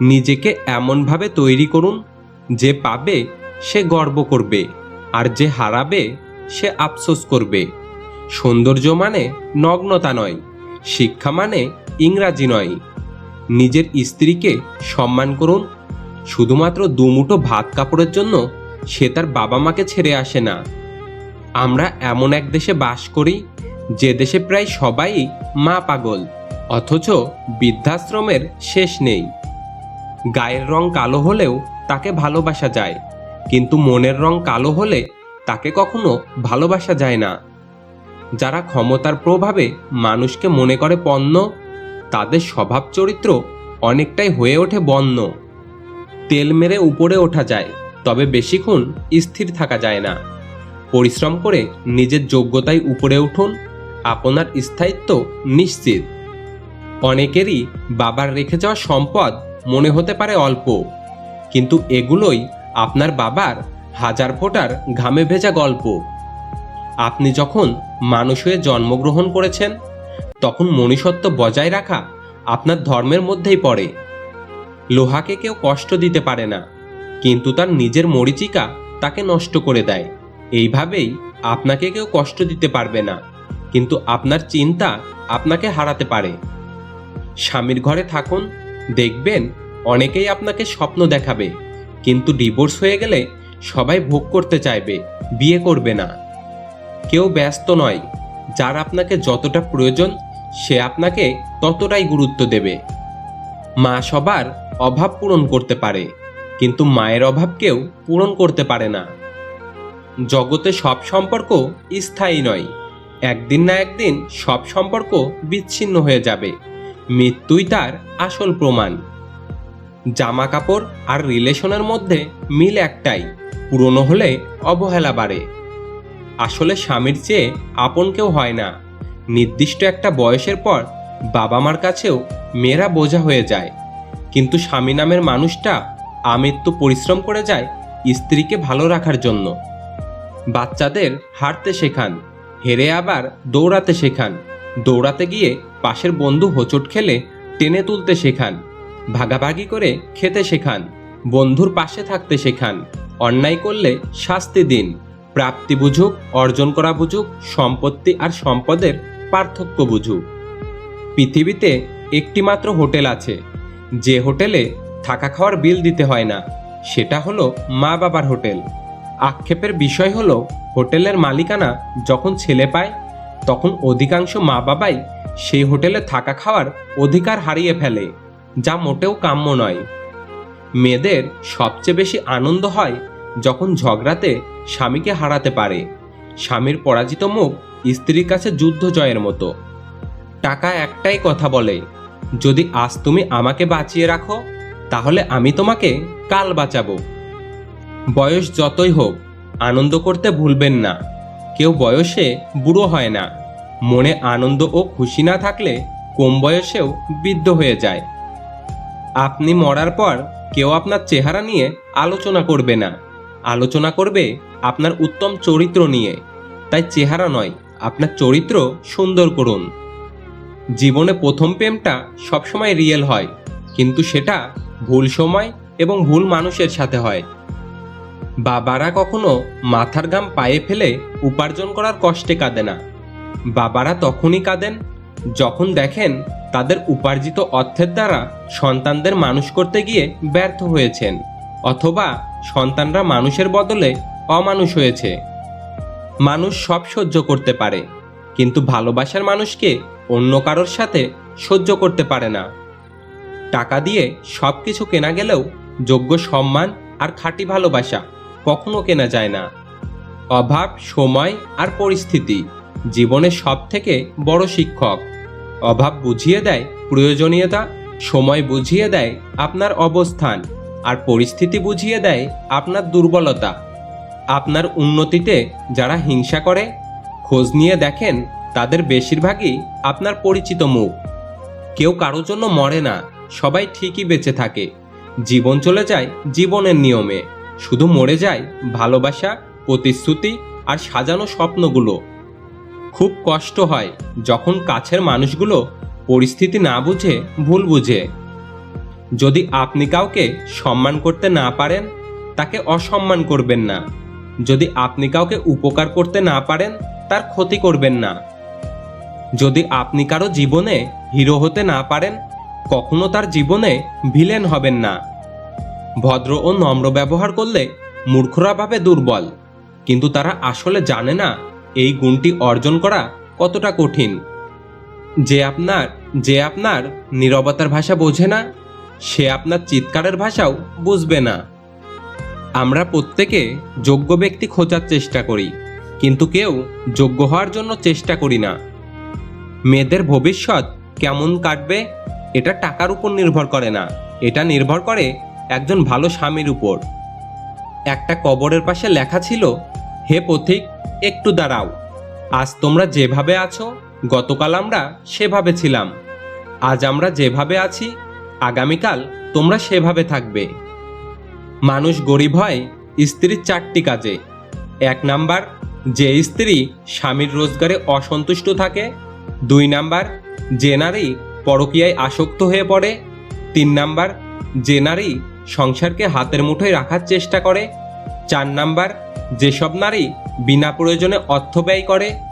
নিজেকে এমনভাবে তৈরি করুন যে পাবে সে গর্ব করবে আর যে হারাবে সে আফসোস করবে। সৌন্দর্য মানে নগ্নতা নয়, শিক্ষা মানে ইংরাজি নয়। নিজের স্ত্রীকে সম্মান করুন, শুধুমাত্র দুমুঠো ভাত কাপড়ের জন্য সে তার বাবা মাকে ছেড়ে আসে না। আমরা এমন এক দেশে বাস করি, যে দেশে প্রায় সবাই মা পাগল, অথচ বৃদ্ধাশ্রমের শেষ নেই। গায়ের রং কালো হলেও তাকে ভালোবাসা যায়। কিন্তু মনের রং কালো হলে তাকে কখনো ভালোবাসা যায় না। যারা ক্ষমতার প্রভাবে মানুষকে মনে করে পণ্য, তাদের স্বভাব চরিত্র অনেকটাই হয়ে ওঠে বন্য। তেল মেরে উপরে ওঠা যায়, তবে বেশিক্ষণ স্থির থাকা যায় না। পরিশ্রম করে নিজের যোগ্যতায় উপরে উঠুন, আপনার স্থায়িত্ব নিশ্চিত। অনেকেরই বাবার রেখে যাওয়া সম্পদ মনে হতে পারে অল্প। কিন্তু এগুলোই আপনার বাবার হাজার ফোটার ঘামে ভেজা গল্প। আপনি যখন মানুষ হয়ে জন্মগ্রহণ করেছেন, তখন মনুষ্যত্ব বজায় রাখা আপনার ধর্মের মধ্যেই পড়ে। লোহাকে কেউ কষ্ট দিতে পারে না, কিন্তু তার নিজের মরিচিকা তাকে নষ্ট করে দেয়। এইভাবেই আপনাকে কেউ কষ্ট দিতে পারবে না, কিন্তু আপনার চিন্তা আপনাকে হারাতে পারে। স্বামীর ঘরে থাকুন দেখবেন অনেকেই আপনাকে স্বপ্ন দেখাবে, কিন্তু ডিভোর্স হয়ে গেলে সবাই ভোগ করতে চাইবে, বিয়ে করবে না। কেউ ব্যস্ত নয়, যার আপনাকে যতটা প্রয়োজন, সে আপনাকে ততটাই গুরুত্ব দেবে। মা সবার অভাব পূরণ করতে পারে, কিন্তু মায়ের অভাব কেউ পূরণ করতে পারে না। জগতে সব সম্পর্ক স্থায়ী নয়, একদিন না একদিন সব সম্পর্ক বিচ্ছিন্ন হয়ে যাবে। মৃত্যুই তার আসল প্রমাণ। জামা কাপড় আর রিলেশনের মধ্যে মিল একটাই, পুরনো হলে অবহেলা বাড়ে। আসলে স্বামীর চেয়ে আপন কেউ হয় না। নির্দিষ্ট একটা বয়সের পর বাবা মার কাছেও মেয়েরা বোঝা হয়ে যায়। কিন্তু স্বামী নামের মানুষটা আমৃত্যু পরিশ্রম করে যায় স্ত্রীকে ভালো রাখার জন্য। বাচ্চাদের হাঁটতে শেখান, হেরে আবার দৌড়াতে শেখান। দৌড়াতে গিয়ে পাশের বন্ধু হোঁচট খেলে টেনে তুলতে শেখান, ভাগাভাগি করে খেতে শেখান, বন্ধুর পাশে থাকতে শেখান, অন্যায় করলে শাস্তি দিন, প্রাপ্তি বুঝুক, অর্জন করা বুঝুক, সম্পত্তি আর সম্পদের পার্থক্য বুঝুক। পৃথিবীতে একটিমাত্র হোটেল আছে, যে হোটেলে থাকা খাওয়ার বিল দিতে হয় না, সেটা হলো মা বাবার হোটেল। আক্ষেপের বিষয় হলো হোটেলের মালিকানা যখন ছেলে পায় তখন অধিকাংশ মা বাবাই সেই হোটেলে থাকা খাওয়ার অধিকার হারিয়ে ফেলে, যা মোটেও কাম্য নয়। মেয়েদের সবচেয়ে বেশি আনন্দ হয় যখন ঝগড়াতে স্বামীকে হারাতে পারে। স্বামীর পরাজিত মুখ স্ত্রীর কাছে যুদ্ধ জয়ের মতো। টাকা একটাই কথা বলে, যদি আজ তুমি আমাকে বাঁচিয়ে রাখো, তাহলে আমি তোমাকে কাল বাঁচাবো। বয়স যতই হোক, আনন্দ করতে ভুলবেন না। কেউ বয়সে বুড়ো হয় না। মনে আনন্দ ও খুশি না থাকলে কম বয়সেও বৃদ্ধ হয়ে যায়। আপনি মরার পর কেউ আপনার চেহারা নিয়ে আলোচনা করবে না। আলোচনা করবে আপনার উত্তম চরিত্র নিয়ে। তাই চেহারা নয়, আপনার চরিত্র সুন্দর করুন। জীবনে প্রথম প্রেমটা সবসময় রিয়েল হয়, কিন্তু সেটা ভুল সময় এবং ভুল মানুষের সাথে হয়। বাবারা কখনো মাথার ঘাম পায়ে ফেলে উপার্জন করার কষ্টে কাঁদে না। বাবারা তখনই কাঁদেন যখন দেখেন তাদের উপার্জিত অর্থের দ্বারা সন্তানদের মানুষ করতে গিয়ে ব্যর্থ হয়েছেন অথবা সন্তানরা মানুষের বদলে অমানুষ হয়েছে। মানুষ সব সহ্য করতে পারে, কিন্তু ভালোবাসার মানুষকে অন্য কারোর সাথে সহ্য করতে পারে না। টাকা দিয়ে সব কিছু কেনা গেলেও যোগ্য সম্মান আর খাঁটি ভালোবাসা কখনো কেনা যায় না। অভাব, সময় আর পরিস্থিতি জীবনের সব থেকে বড় শিক্ষক। অভাব বুঝিয়ে দেয় প্রয়োজনীয়তা, সময় বুঝিয়ে দেয় আপনার অবস্থান আর পরিস্থিতি বুঝিয়ে দেয় আপনার দুর্বলতা। আপনার উন্নতিতে যারা হিংসা করে, খোঁজ নিয়ে দেখেন তাদের বেশিরভাগই আপনার পরিচিত মুখ। কেউ কারোর জন্য মরে না, সবাই ঠিকই বেঁচে থাকে। জীবন চলে যায় জীবনের নিয়মে। শুধু মরে যায় ভালোবাসা, প্রতিশ্রুতি আর সাজানো স্বপ্নগুলো। খুব কষ্ট হয় যখন কাছের মানুষগুলো পরিস্থিতি না বুঝে, ভুল বুঝে। যদি আপনি কাউকে সম্মান করতে না পারেন, তাকে অসম্মান করবেন না। যদি আপনি কাউকে উপকার করতে না পারেন, তার ক্ষতি করবেন না। যদি আপনি কারও জীবনে হিরো হতে না পারেন, কখনো তার জীবনে ভিলেন হবেন না। ভদ্র ও নম্র ব্যবহার করলে মূর্খরা ভাবে দুর্বল। কিন্তু তারা আসলে জানে না এই গুণটি অর্জন করা কতটা কঠিন। যে আপনার যে আপনার নীরবতার ভাষা বোঝে না, সে আপনার চিৎকারের ভাষাও বুঝবে না। আমরা প্রত্যেকে যোগ্য ব্যক্তি খোঁজার চেষ্টা করি, কিন্তু কেউ যোগ্য হওয়ার জন্য চেষ্টা করি না। মেয়েদের ভবিষ্যৎ কেমন কাটবে, এটা টাকার উপর নির্ভর করে না। এটা নির্ভর করে একজন ভালো স্বামীর উপর। একটা কবরের পাশে লেখা ছিল, হে পথিক, একটু দাঁড়াও। আজ তোমরা যেভাবে আছো, গতকাল আমরা সেভাবে ছিলাম। আজ আমরা যেভাবে আছি, আগামীকাল তোমরা সেভাবে থাকবে। মানুষ গরিব হয় স্ত্রীর চারটি কাজে। এক নাম্বার, যে স্ত্রী স্বামীর রোজগারে অসন্তুষ্ট থাকে। দুই নাম্বার, যে নারী পরকীয়ায় আসক্ত হয়ে পড়ে। তিন নাম্বার, যে নারী সংসারকে হাতের মুঠোয় রাখার চেষ্টা করে। চার নাম্বার, যেসব নারী বিনা প্রয়োজনে অর্থ ব্যয় করে